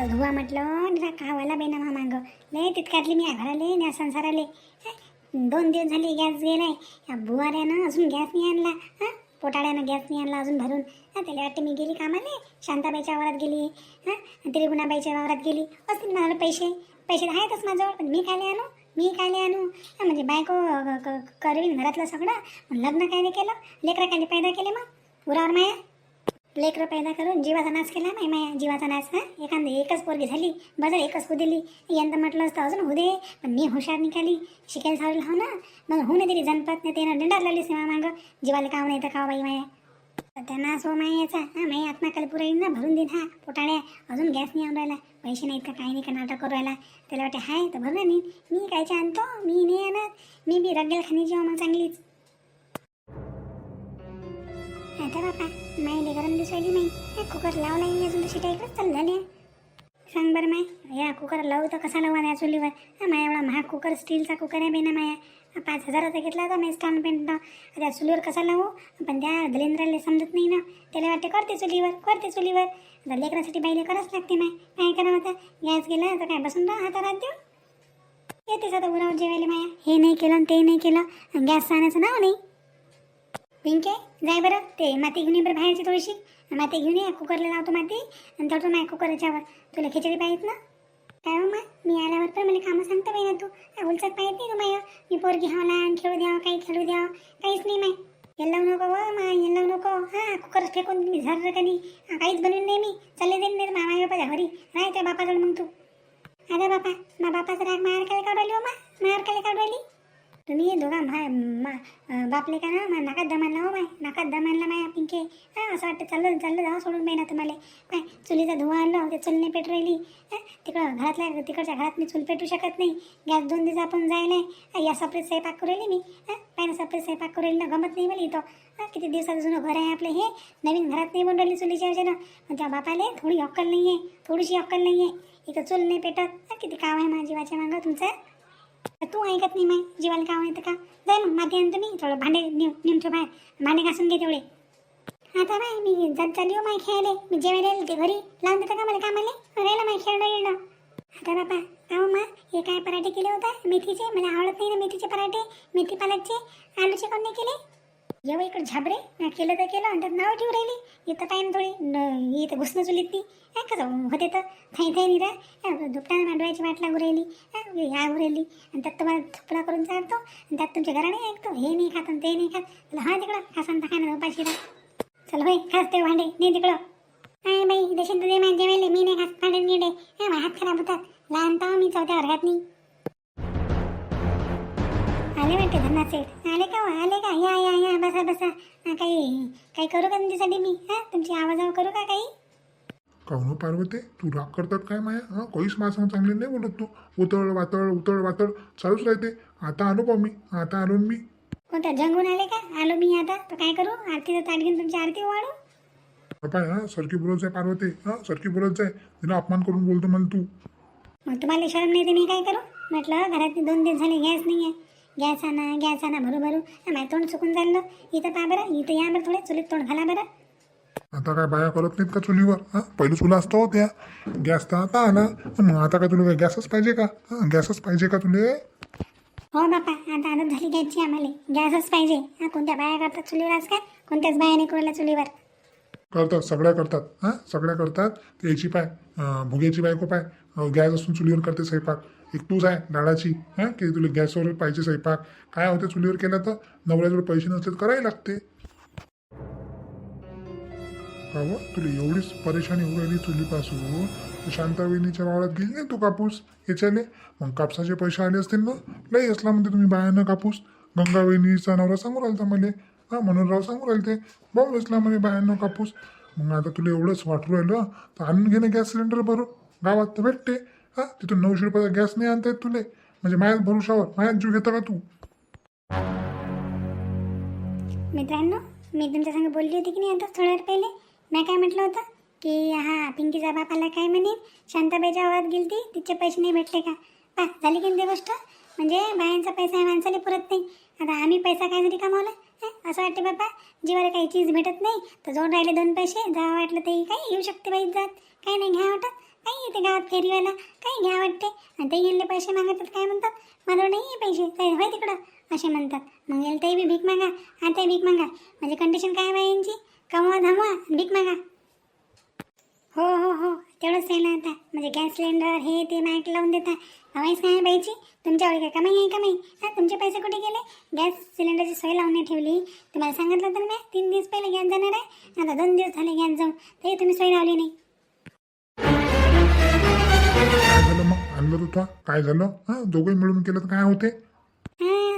तर धुवा म्हटलं निरा कावाला बेनामा मागं. लय तितक्यातली मी घराले या संसाराले. दोन दिवस झाले गॅस गेलाय. या बुवाऱ्यानं अजून गॅस नाही आणला. हां? पोटाळ्यानं गॅस नाही आणला अजून भरून. हां? त्याला वाटते मी गेली कामाले? शांताबाईच्या वावरात गेली. हां? त्रिगुणाबाईच्या वावरात गेली. असतील मला पैसे? पैसे तर आहेतच माझ्याजवळ पण मी कायले आणू? मी कायले आणू? हां? म्हणजे बायको क- करवीन घरातलं सगळं. मग लग्न कायले केलं? लेकरं कायले पैदा केले मग? उरावर माया? लेकरं पैदा करून जीवाचा नाश केला नाही माया. जीवाचा नाश हा? एखादी एकच पोरगी झाली बरं एकच होऊ दिली यंदा म्हटलं असतं अजून होऊ दे पण मी हुशार निघाली. शिकायला सावलं हो ना? मग होऊ दिली जनपत नाही त्यानं दंडात लागली सीमा मागं. जीवाला काव नाही तर काव बाई माया? त्यांना सो हो मायाचा. हा माई आत्मा काल पुरा येईन ना भरून देईन हा? पोटाळ्या अजून गॅस नाही आणून राहिला. पैसे नाहीत का काही नाही का नाटक करू राहिला. त्याला वाटते हाय तर भरून नाही मी कायचे आणतो मी नाही आणत मी बी रगेल खाण्याची मग चांगलीच. आता बापा. माईले गरम दिसायली नाही। हे कुकर लाव नाही अजून तशी टाईकडे चालू झाली सांग बरं माय या कुकर लावू तर कसा लावा या चुलीवर हा माया एवढा महाग कुकर स्टीलचा कुकर आहे बेना माया पाच हजाराचा घेतला होता मी स्टॉन पेंट त्या चुलीवर कसा लावू पण त्या दलेंद्राला समजत नाही ना। त्याला वाटते करते चुलीवर करते चुलीवर आता लेकरासाठी बाईले करावंच लागते माय काय करावं आता गॅस गेला तर काय बसून राहा हातात देऊ येतेच आता उरावर जेवायला माया हे। नाही केलं आणि ते नाही केलं गॅस आणायचं नाव नाही पिंके जाय बरं. ते माती घेऊन ये बरं बाहेरची थोडीशी. माती घेऊन ये कुकरला लावतो माती. आणि थोडं नाही कुकर याच्यावर तुला खिचडी पाहिजेत ना? काय हो मी आल्यावर पण मला कामं सांगता पाहिजे तू. काय उलचत पाहिजे नाही तू माय? मी पोरगी हवला आणि खेळू द्यावं काही खेळू द्यावं. काहीच नाही माय. लावू नको हो व मा येल्लाव नको. हां कुकर फेकून मी झर कधी. काहीच बनवून नाही मी. चालले देईन नाही मामा बापाच्या घरी. राहायच्या बापाजवळ मग तू. अरे बापा मा बापाचा राग मार काय काढवली हो मा? मार काय काढवली तुम्ही दोघा माय मा बापले का ना? मा नाकात दमानला हो माय नाकात दमानला माय पिंके. हां असं वाटतं चाललं चाललं जावं सोडून बाई ना तुम्हाला. काय चुलीचा धुवा आणलं ते चुल नाही राहिली. तिकडं घरातल्या तिकडच्या घरात मी चूल पेटू शकत नाही. गॅस दोन दिवस आपण जायला. या सपरेट स्वयंपाक करू राहिली मी. काय ना सपरेट स्वयंपाक करू राहिली ना गमत नाही मला इथं. किती दिवसाचं जुनं घर आहे आपलं हे. नवीन घरात नाही बनवली चुलीच्या वजनं पण त्या बापाले थोडी अक्कल नाही आहे थोडीशी अक्कल नाही आहे इथं चूल नाही पेटत. किती काम आहे माझ्या जीवाच्या मागं तुमचं? तू ऐकत नाही माय जीवाला काम येतं का जाय मग माती आणतो मी. थोडं भांडे निम निमतो बाहेर. भांडे घासून घे तेवढे. आता बाय मी जात चालली हो माय खेळायला. मी जेवायला येईल ते घरी. लावून देतं का मला कामाले? राहिलं माय खेळणं येणं. आता बापा अहो मा हे काय पराठे केले होते? मेथीचे? मला आवडत नाही ना मेथीचे पराठे. मेथी पालकचे? आलूचे कोणते केले? जेव्हा इकडे झाबरे केलं तर केलं आणि त्यात नाव ठेवू राहिली. इथं टाईम ना थोडी इथं घुसणं चुलीत ती. काय कसं होते तर थाई थाई निरा दुपटानं मांडवायची वाट लागू राहिली. या राहिली. आणि त्यात तुम्हाला थुपला करून चालतो. आणि त्यात तुमच्या घराने ऐकतो. हे नाही खात आणि ते नाही खात. हा तिकडं. खासान तर खाणं उपाशी राह चल होय खास ते भांडे. नाही तिकडं. काय बाई देशांत तुझे माझे मी नाही खास भांडे निडे हा हात खराब होतात लहान तर मी चौथ्या वर्गात नाही. आले वाटते धन्ना सेठ आले का हो? आले का? या या या. बसा बसा. हा, काही काही करू का तुमच्यासाठी मी? हा तुमची आवाजावर करू का काही? काहून पार्वते तू राग करतात काय माया? हां काहीच माझं चांगले नाही बोलत तू. उतळ वातळ उतळ वातळ. चालूच राहते. आता आलो पा मी. आता आलो मी. कोणत्या जंगून आले का? आलो मी आता. तर काय करू? आरतीचं ताट घेऊन तुमची आरती वाढू बापा हां सरकी बोलत जाय पार्वते. हां सरकी बोलत जाय. तिला अपमान करून बोलतो मला तू. मग तुम्हाला शरम नाही तर मी काय करू? म्हटलं घरात दोन दिवस झाले गॅस नाही आहे गॅस आणा गॅस आणा भरू भरू. माझं तोंड चुकून चाललं इथं पा बरं इथं या बरं थोडे चुलीत तोंड घाला बरं. आता काय बाया करत नाहीत का चुलीवर? हां? पहिलं चुला असतो त्या. गॅस तर आता आला मग आता काय तुला गॅसच पाहिजे का? हां गॅसच पाहिजे का तुले? हो बापा आता आदत झाली गॅसची आम्हाला. गॅसच पाहिजे. हा कोणत्या बाया करतात चुलीवर आज काय? कोणत्याच बाया नाही कोणाला चुलीवर. करतात सगळ्या करतात. हां सगळ्या करतात. ते याची पाय भुग्याची बायको पाय. गॅस असून चुलीवर करते स्वयंपाक. एक तूच आहे डाळाची हां? की तुला गॅसवर पाहिजे स्वयंपाक. काय होते चुलीवर केलं तर नवऱ्याजवळ पैसे नसले तर करायला लागते. का व तुला एवढीच परेशानी होऊ राहिली चुलीपासून. तर शांतावेणीच्या वावरात गेली नाही तू कापूस? याच्याने? मग कापसाचे पैसे आले असतील ना? लई असला म्हणते तुम्ही बायांना कापूस. गंगावेणीचा नवरा सांगू राहिला मला. हां म्हणून राव सांगू राहिले ते भाऊ असला म्हणे बायांना कापूस. मग आता तुला एवढंच वाटू राहिलं तर आणून घे ना गॅस सिलेंडर भरून. गावात तर भेटते. हा तिथून नऊशे रुपयाचा गॅस नाही आणता येत तुले. म्हणजे मायाच भरोशावर मायाच जीव घेता का तू? मित्रांनो मी तुमच्या संग बोलली होती की नाही आता थोड्या वेळ पहिले? मी काय म्हटलं होतं की हा पिंकीचा बापाला काय म्हणे? शांताबाईच्या आवाज गेली तिचे पैसे नाही भेटले का? पा झाली की ते गोष्ट? म्हणजे बायांचा पैसा आहे माणसाला पुरत नाही. आता आम्ही पैसा काय जरी कमावला असं वाटते बाबा जीवाला काही चीज भेटत नाही तर जोड राहिले दोन पैसे जावं वाटलं ते काही येऊ शकते बाई जात काही नाही घ्या वाटत. काही येते गावात फेरीवाला काही घ्या वाटते आणि ते गेलेले पैसे मागतात काय म्हणतात? मला नाही आहे पैसे. काय होय तिकडं? असे म्हणतात. मग गेलं ते बी भीक मागा. आता भीक मागा. म्हणजे कंडिशन काय बाईंची यांची? कमवा धमवा भीक मागा. हो हो हो. तेवढंच आहे ना आता. म्हणजे गॅस सिलेंडर हे ते माईक लावून देता. हवाईच काय बाईची. तुमच्यावर काय कमाई आहे कमाई हां तुमचे पैसे कुठे गेले? गॅस सिलेंडरची सोय लावून ठेवली. तुम्हाला सांगितलं तर मी तीन दिवस पहिले गॅस जाणार आहे. आता दोन दिवस झाले गॅस जाऊन. तरी तुम्ही सोय लावली नाही. काय झालं मग? आणलं तू काय झालं? हा दोघंही मिळून केलं तर काय होते?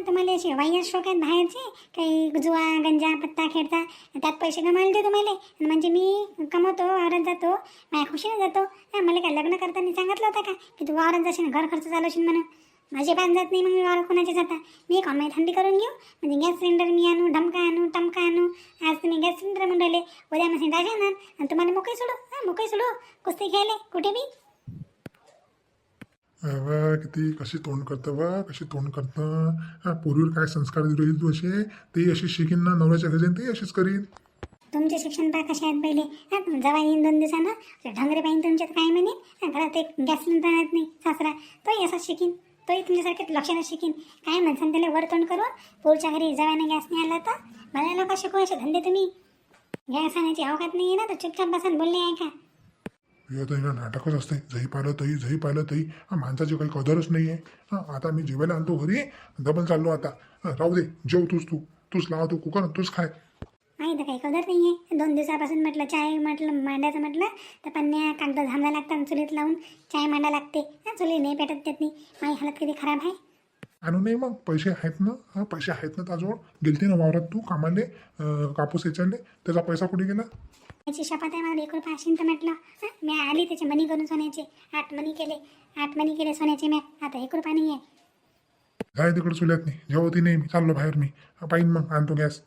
तुम्हाला असे वाह्य शोक आहेत बाहेरचे काही जुआ गंजा पत्ता खेळता त्यात पैसे कमायला ते तुम्हाला. आणि म्हणजे मी कमवतो वावरात जातो माझ्या खुशीने जातो. मला काय लग्न करताना सांगितलं होतं का? की तू वावरात जाशील घर खर्च चालवशील म्हणून. माझे पान जात नाही मग मी वावरात कोणाचे जाता? मी कमाई थंडी करून घेऊ? म्हणजे गॅस सिलेंडर मी आणू ढमका आणू टमका आणू? आज तुम्ही गॅस सिलेंडर म्हणून राहिले उद्या मग राजा आणणार आणि तुम्हाला मोकळी सोडू? हां मोकळी सोडू? कुस्ती खेळले कुठे बी? वा किती कशी तोंड करतं वा कशी तोंड करतं? हा पूर्वीवर काय संस्कार दिले तू असे ते अशी शिकीन ना नवऱ्याच्या घरी जाईन ते अशीच करीन. तुमचे शिक्षण पहा कसे आहेत पहिले. हां जेव्हा येईन दोन दिवसानं. ते ढंगरे पाहिजे तुमच्यात काय म्हणेन घरात एक गॅस सिलेंडर आणत नाही सासरा. तोही असाच शिकीन. तोही तुमच्यासारखे लक्षानं शिकीन. काय म्हणसान त्याला वर तोंड करून पुढच्या घरी जवाने गॅस नाही आला तर? मला लोक शिकू असे धंदे तुम्ही. गॅस आणायची अवकात नाही ना तर चुपचाप बसून बोलले आहे का हे तर ना नाटकच असते जही पाहिलं तही जही पाहिलं तही. हा माणसाची काही कदरच नाही आहे हां आता मी जेवायला आणतो घरी. डबल चाललो आता. राहू दे. जेव तूच तू. तूच लाव तू कुकर तूच खाय. माहीत काही कदर नाही आहे दोन दिवसापासून म्हटलं चाय म्हटलं मांडायचं म्हटलं. तर पन्न्या कागद झांबा लागतात चुलीत लावून चाय मांडा लागते. हां चुली नाही पेटत त्यात नाही माझी हालत किती खराब आहे. आणू नाही मग. पैसे आहेत ना? हां पैसे आहेत ना ताजवळ. गेलते ना वावरात तू? कामाले? कापूस याच्याले? त्याचा पैसा कुठे गेला? याची शपथ आहे मला एक रुपये असेल तर म्हटलं मी आली त्याचे मनी करून सोन्याचे. आठ मनी केले आठ मनी केले सोन्याचे मी. आता एक रुपया नाही आहे जाय तिकडे चुल्यात नाही? जेवती नाही मी चाललो बाहेर मी. पाहीन मग आणतो गॅस.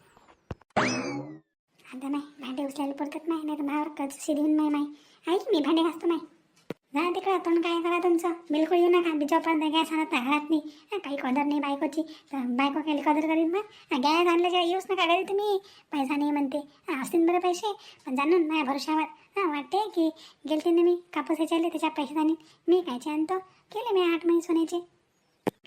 आता नाही भांडे उचलायला पडतात नाही नाही तर भावर कर्ज शिदीन नाही माही आहे की मी भांडे घासतो माही जा तिकडं तोंड काय करा तुमचं? बिलकुल येऊ नका. जोपर्यंत गॅस आणत नाही घरात नाही. काही कदर नाही बायकोची. तर बायको केली कदर करीन मग गॅस आणल्याशिवाय येऊच नका घरी तुम्ही. पैसा नाही म्हणते. असतील बरं पैसे. पण जाणून माझ्या भरोशावर हां वाटते की गेलते ना मी कापूस याच्याले त्याच्या पैसे मी कायचे आणतो? केले मी आठ महिने सोन्याचे.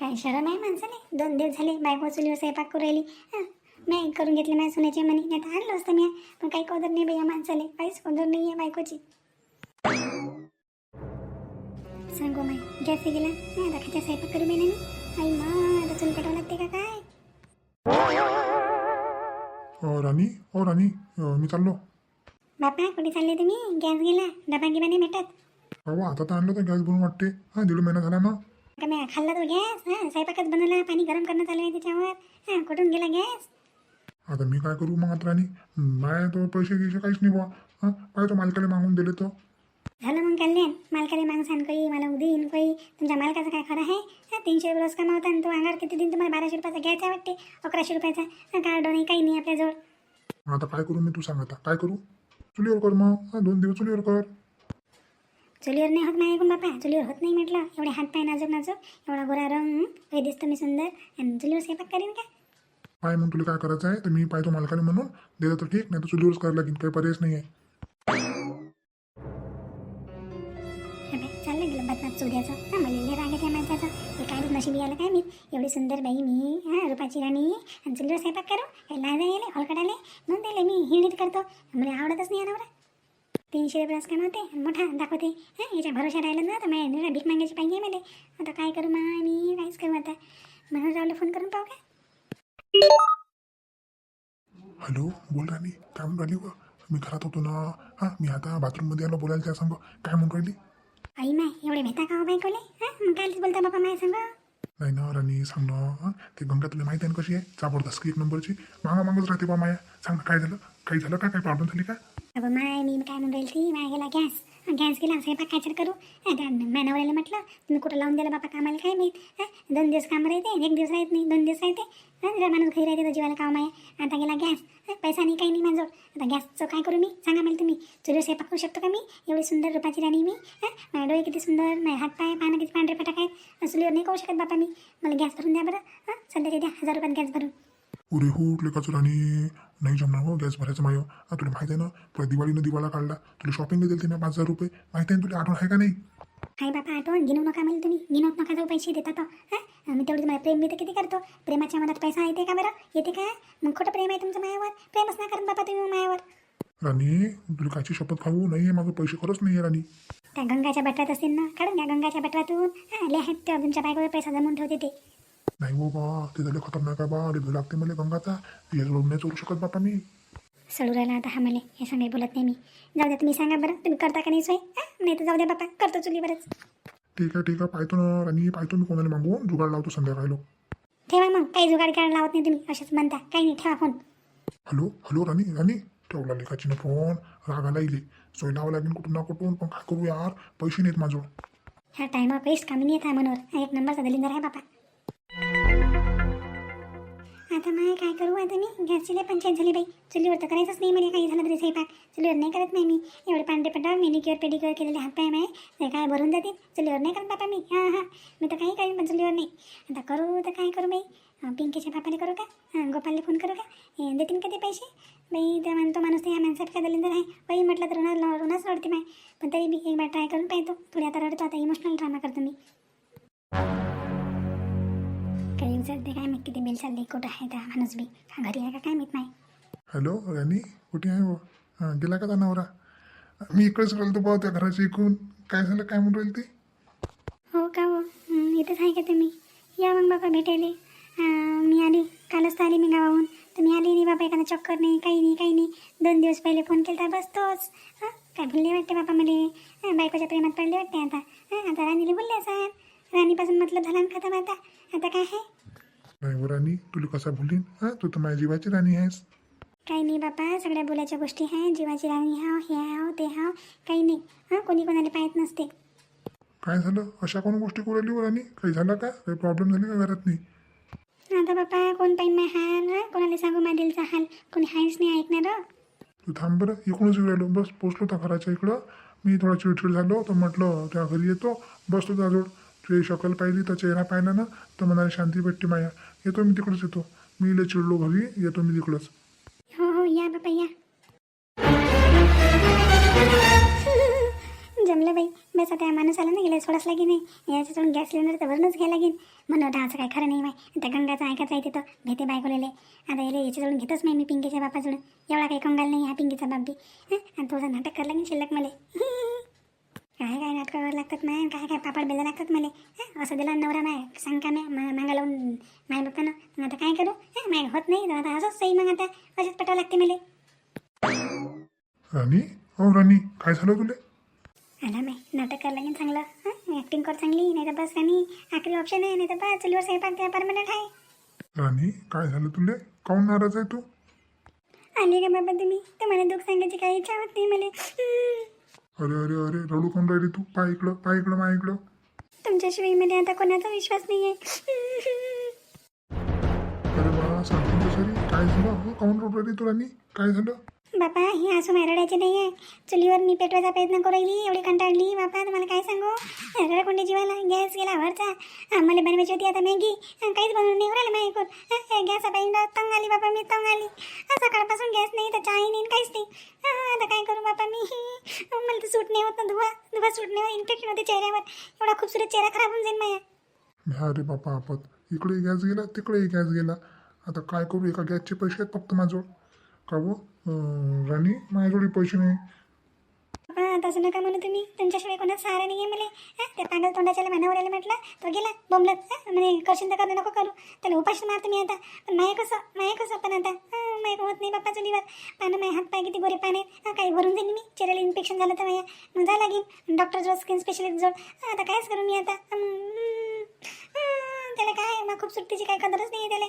काय शरम आहे माणसाने दोन दिवस झाले बायको चुलीवर स्वयंपाक करू राहिली. हं, मी करून घेतले माझ्या सोन्याचे म्हणे नाही तर आणलं असतं मी. पण काही कदर नाही बाई या काहीच कदर नाही आहे बायकोची. सांगू माय. गॅस गेला. नाही आता खाच्या स्वयंपाक करू मी. आई मा आता चूल पेटावं लागते का काय? अ, राणी? ओ राणी अ, मी चाललो. बापा कुठे चालले तुम्ही? गॅस गेला. डबा गिबा नाही भेटत? अहो आता तर आणलं तर गॅस बनवून वाटते. हां दीड महिना झाला ना. का मी खाल्ला तो गॅस? हां स्वयंपाकच बनवला. पाणी गरम करणं चालू आहे त्याच्यावर. हां कुठून गेला गॅस? आता मी काय करू मग आता राणी? माय तो पैसे गिसे काहीच नाही बुवा. हां काय तो मालकाला मागून दिले तो झालं मग कल्याण? मालकाला माग सांग काही मला उदीन काही तुमच्या मालकाचं काय खरं आहे? हा तीनशे रुपये रोज कमावता आणि तो अंगार किती दिन तुम्हाला बाराशे रुपयाचा घ्यायचा वाटते? अकराशे रुपयाचा? कार्ड नाही काही नाही आपल्याजवळ. आता काय करू मी तू सांग आता. काय करू? चुलीवर कर मग. दोन दिवस चुलीवर कर. चुलीवर नाही होत नाही ऐकून बापा. चुलीवर होत नाही म्हटलं. एवढे हात पाय नाजूक नाजूक एवढा गोरा रंग. काही दिसतो मी सुंदर. आणि चुलीवर स्वयंपाक करीन का? काय मग तुला काय करायचं आहे? तर मी पाहतो मालकाने म्हणून. दिलं तर ठीक नाही तर चुलीवरच करायला लागेल काही पर्यायच नाही आहे गेलं बदनात चुद्याचं हा मला त्या माणसाचा हे काय बी नशीब यायला काय मी? एवढी सुंदर बाई मी. हां रुपाची राणी. आणि चुलीवर स्वयंपाक करू. हे लाज यायले हलकडाले. म्हणून दिले मी हिंडीत करतो. मला आवडतच नाही नवरा तीनशे रुपये कमावते आणि मोठा दाखवते. हां याच्या भरोशा राहिलं ना तर माझ्या भीक मागायची पाहिजे मला. आता काय करू मा मी? काहीच करू आता. म्हणून रावला फोन करून पाहू का? हॅलो बोल राणी. काय म्हणून राहिली व? मी घरात होतो ना. हां मी आता बाथरूममध्ये आलो बोलायला त्या सांग काय म्हणून राहिली? आई माय एवढे भेटा का हो बायकोले? हां? मग कायच बोलता बाबा माय सांग? नाही ना राणी सांग ना ते गंगा तुला माहिती आहे ना कशी आहे? जबरदस्त एक नंबरची. मागा मागच राहते बा माया. सांग ना काय झालं? काही झालं का? काही प्रॉब्लेम झाली का? अगं माय मी काय म्हणून राहील ती माय गेला गॅस. गॅस गेला स्वयंपाक काय करू? मॅनवऱ्याला म्हटलं तुम्ही कुठं लावून दिलं बापा कामाला काय माहीत? दोन दिवस काम राहते एक दिवस राहत नाही दोन दिवस राहते. माणूस घरी राहते तर जीवाला काम आहे. आता गेला गॅस. पैसा नाही काही नाही माझं आता गॅसचं काय करू मी? सांगा मला तुम्ही. चुलीवर स्वयंपाक करू शकतो का मी? एवढी सुंदर रूपाची राणी मी. माझ्या डोळे किती सुंदर माझे हात पाय पानं किती पांढरे फटाक आहेत. चुलीवर नाही करू शकत बापा मी. मला गॅस भरून द्या बरं. हां सध्याच्या द्या. हजार रुपयात गॅस भरून. अरे हो लेकाचं राणी नाही जमणार हो गॅस भरायचं मायो. हा तुला माहिती आहे ना तुला दिवाळीनं दिवाळा काढला. तुला शॉपिंग दिली ना पाच हजार रुपये. माहिती आहे तुला आठवण आहे का नाही? हाय बापा आठवण. गिनू नका मला तुम्ही. गिनू नका जाऊ पैसे देता तो. हां? मी तेवढी तुम्हाला प्रेम बी तर किती करतो? प्रेमाच्या मनात पैसा येते का बरं? येते का? मग खोटं प्रेम आहे तुमचं मायावर? प्रेमच ना करत बापा तुम्ही मायावर. राणी तुला कायची शपथ खाऊ? नाही माझं पैसे खरंच नाही आहे राणी. त्या गंगाच्या बटव्यात असतील ना काढून घ्या गंगाच्या बटव्यातून हां आले आहेत तेव्हा तुमच्या बायकोवर पैसा जमवून ठेवते ते. नाही हो बा ते झाले खतरनाक आहे बा अरे भीड लागते मला गंगाचा. हे रोड नाही चोरू शकत बापा मी. सडू राहिला आता हा मला हे सांगाय बोलत नाही मी. जाऊ द्या तुम्ही सांगा बरं तुम्ही करता का नाही सोय? नाही तर जाऊ द्या बापा करतो चुलीवरच. ठीक आहे ठीक आहे पाहतो ना राणी पाहतो मी कोणाला मागून जुगाड लावतो संध्याकाळी ठेवा मग काही जुगाड करायला लावत नाही तुम्ही असेच म्हणता. काही नाही ठेवा phone. Hello hello Rani Rani. ठेवला लेखाची ना फोन रागाला इले. सोय लावा लागेल कुठून ना कुठून पण काय करू यार पैसे नाहीत माझं ह्या टायमा पैसे कमी नाही आहे मनोर एक नंबरचा दलिंदर आहे बापा. आता माय काय करू आता मी? गॅसची लय पंचायत झाली बाई. चुलीवर तर करायचंच नाही मला काही झालं तरी स्वयंपाक. चुलीवर नाही करत नाही मी. एवढे पांढरे पटावर मेनिक्युअर पेडिक्युअर केलेले हात पाय माय. ते काय भरून जातील? चुलीवर नाही करत बापा मी. हां हां. मी तर काही करेन पण चुलीवर नाही. आता करू तर काय करू बाई? पिंकीच्या बापाला करू का? गोपालला फोन करू का? हे देतील का ते पैसे? बाई त्या म्हणतो माणूस या माणसात काय दलिंदर आहे? बाई म्हटलं तर रुणा रुणाच रडते माय. पण तरी मी एक बार ट्राय करून पाहतो. थोडी आता रडतो आता इमोशनल ड्रामा करतो मी. किती बिल चालली कुठं आहे त्या माणूस बी. घरी आहे का काय माहीत नाही? हॅलो राणी कुठे आहे हो? गेला का नवरा? मी इकडेच गेलो बा त्या घराच्या इकून काय झालं काय म्हणून राहील ती? हो का हो? हं, इथंच आहे का तुम्ही? या मग बाबा भेटायले. अं, मी आली. कालच तर आली मी गावाहून. तुम्ही आली नाही बाबा एखादा चक्कर नाही काही नाही काही नाही. दोन दिवस पहिले फोन केला तर बस तोच. हां काय भुलले वाटते बाबा मला? बायकोच्या प्रेमात पडले वाटते आता. हां आता राणीला बोलले असं राणीपासून मतलब झाला ना खतम आता. आता काय आहे? नाही हो राणी तुला कसा भुलीन हां तू तर माझ्या जीवाची राणी आहेस. काही नाही बापा सगळ्या बोलायच्या गोष्टी आहे जीवाची राणी हाव हे हाव ते हाव. काही नाही. हां कोणी कोणाला पाहत नसते. काय झालं? अशा कोण गोष्टी करू राहिली हो राणी काही झालं का? काही प्रॉब्लेम झाले का घरात नाही? आता बापा कोण पाहिजे माय हाल? हं? कोणाला सांगू माझ्या दिलचा हाल? कोणी हायच नाही ऐकणार. हं? तू थांब बरं इकडूनच येऊ राहिलो बस पोचलो त्या घराच्या इकडं. मी थोडा चिडचिड झालो तर म्हटलं त्या घरी येतो. बसतो त्याजवळ तुझी शकल पाहिली तर चेहरा पाहिला ना तर मनाला शांती भेटते माया येतो मी तिकडंच येतो. मी इले चिडलो घरी येतो मी तिकडंच. हो हो या बापा या. जमलं बाई. बस आता त्या माणूस आला ना गेला सोडाच लागेल नाही. याच्यातून गॅस सिलेंडर तर वरूनच घ्यायला लागेल. म्हणून आता असं काय खरं नाही माय. त्या गंगाचं ऐकत राहते तर भेटे बायकोलेले. आता याला याच्याजवळून घेतच नाही मी पिंकीच्या बापाजवळून. एवढा काही कंगाल नाही हा पिंकीचा बाप बी. आणि तुझं नाटक करायला लागेल शिल्लक मला. काय काय नाटकं करावं लागतात माय? काय काय पापड बेला लागतात मला? हं? असं दिला नवरा माय. सांग का मा- मागा लावून माय बाप्पानं. मग आता काय करू? हं? माय होत नाही. आता असंच सही मग आता असेच पटावं लागते मला. राणी? हो राणी. काय झालं तुले? आला माय. नाटक करायला लागेल चांगलं. हां? ॲक्टिंग कर चांगली. नाही तर बस आणि आखरी ऑप्शन आहे. नाही तर बस. चुलीवर स्वयंपाक त्या परमनंट आहे. राणी काय झालं तुले? काऊन नाराज आहे तू? आली का बाबा तुम्ही. तर मला दुःख सांगायची काही इच्छा होत नाही मला. अरे अरे अरे रडू कोण राहिली तू? पाय इकडं पाय इकडं माय इकडं. तुमच्याशिवायमध्ये आता कोणाचा विश्वास नाही आहे अरे बा सांगतो सरी काय झालं? काऊन रडू राहिली तू राणी काय झालं? बापा हे असं मारडायचे नाही आहे चुलीवर मी पेटवायचा प्रयत्न करू राहिली एवढी कंटाळली बापा तुम्हाला काय सांगू? कोणत्या जीवाला गॅस गेला वरचा आम्हाला बनवायची होती आता मॅगी काहीच बनवून नाही राहिलं माझ्या ऐकून गॅस पाहिजे तंग आली बापा मी तंग आली। सकाळपासून गॅस नाही तर चाही नाही काहीच नाही। आता काय करू बापा मी? मला तर सूट नाही होत ना धुवा धुवा सूट नाही होत इन्फेक्शन होते चेहऱ्यावर। एवढा खूपसूरत चेहरा खराब होऊन जाईल माझ्या अरे बापा आपत। इकडे गॅस गेला तिकडे गॅस गेला। आता काय करू एका गॅसचे पैसे आहेत फक्त माझं का राणी माझ्याजवळ पैसे नाही. तसं नका म्हणू तुम्ही. तुमच्याशिवाय कोणाच सहारा नाही आहे मला. हां त्या पागल तोंडाच्या मानावर म्हटलं तो गेला बोंबलत. हां म्हणजे करशील तर करणं नको करू. त्याला उपाशी मारतो मी आता. पण माय कसं माय कसं पण आता. हां माया होत नाही बाप्पा चुलीवर पानं माय हात पाय किती गोरे पाने. हां काही भरून जाईन मी. चेहऱ्याला इन्फेक्शन झालं तर माया मग जा लागेल डॉक्टरजवळ स्किन स्पेशलिस्ट जवळ. आता कायच करू मी आता हम्म, हां, त्याला काय मग खूप सुट्टीची काही कदरच नाही त्याला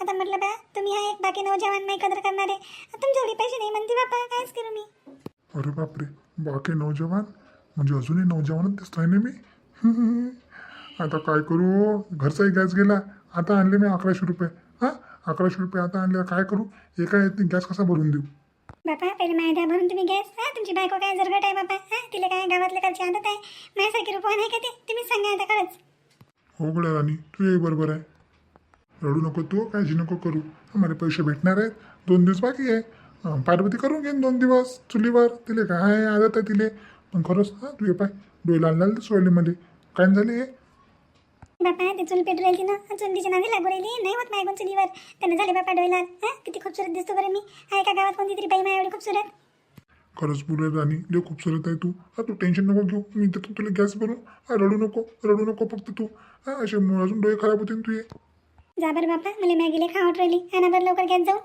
आता म्हटलं बा तुम्ही हा एक बाकी नवजवान नाही कदर करणारे तुमच्याकडे पैसे नाही म्हणते बाप्पा कायच करू मी. अरे बापरे बाकी नौजवान म्हणजे अजूनही नौजवानच दिसतोय ना मी? आता काय करू? घरचाही गॅस गेला आता आणले मी अकराशे रुपये. हां? अकराशे रुपये आता आणले काय करू? एका गॅस कसा भरून देऊ? बापा पहिले माहिती आहे भरून तुम्ही गॅस हा? तुमची बायको काय जरगट आहे बापा हा? तिला काय गावातल्या कडची आदत आहे? माझ्यासारखी रुपवा नाही का ते? तुम्हीच सांगा आता खरंच. हो गड्या राणी तू ये बरोबर आहे. रडू नको तू काळजी नको करू. मला पैसे भेटणार आहेत. दोन दिवस बाकी आहे. पार्वती करून घेईन दोन दिवस चुलीवर. तिले काय आदत आहे तिले. पण खरंच हां तू ये पाय डोळे लाल लाल सोडले मध्ये काय झाले हे? बापा ते चूल पेटू राहिली ना. चुलीच्या नादी लागू राहिली. नाही होत माझ्या चुलीवर. त्यानं झाले बापा डोळ्यात हा किती खूपसूरत दिसतो बरं मी. आहे का गावात कोणती तरी बाई माझ्या एवढी खूपसूरत? खरंच पुरे राणी लय खूपसुरत आहे तू. हा तू टेन्शन नको घेऊ. मी देतो तुला गॅस भरून हा रडू नको. रडू नको फक्त तू. हा असे अजून डोळे खराब होतील तुझे. जा बरं बापा मला मॅगीला खावट राहिली. आणा बरं लवकर गॅस जाऊ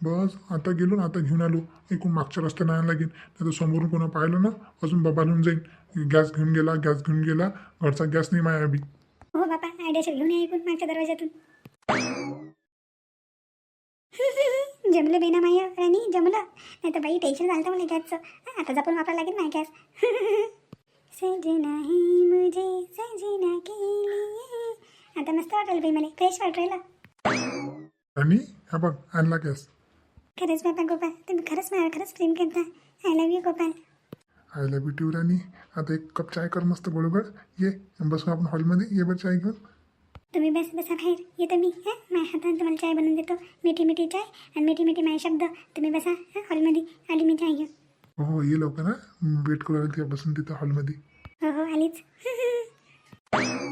बस आता गेलो ना आता घेऊन आलो. एकूण मागच्या रस्त्याने आणायला लागेल. नाही तर समोरून कोणा पाहिलं ना अजून बाबालून जाईन. गॅस घेऊन गेला गॅस घेऊन गेला. घरचा गॅस नाही माया बी. हो बापा आयडियाशीर घेऊन या ऐकून मागच्या दरवाजातून जमलं बेना माया राणी जमलं. नाही तर बाई टेन्शन झालं मला गॅसचं. आता जपून वापरायला लागेल माझ्या गॅस. सजना ही मुझे सजना के लिए. आता मस्त वाटेल बाई मला. फ्रेश वाटेल आणि? हा बघ आणला गॅस. खरंच बाबा गोपाल तुम्ही खरंच मला खरंच प्रेम करता. I love you Gopal. I love you Rani. आता एक कप चाय कर मस्त गोडगोड ये बसू आपण हॉलमध्ये. ये बरं चाय घेऊन. तुम्ही बस बसा बाहेर. येतो मी हां? माझ्या हाताने तुम्हाला चाय बनवून देतो. मिठी मिठी चाय आणि मिठी मिठी माझे शब्द. तुम्ही बसा हां? हॉलमध्ये. आली मी चाय घेऊन. हो हो ये लवकर ना वेट करू लागेल बसून तिथं हॉलमध्ये. हो हो आलीच.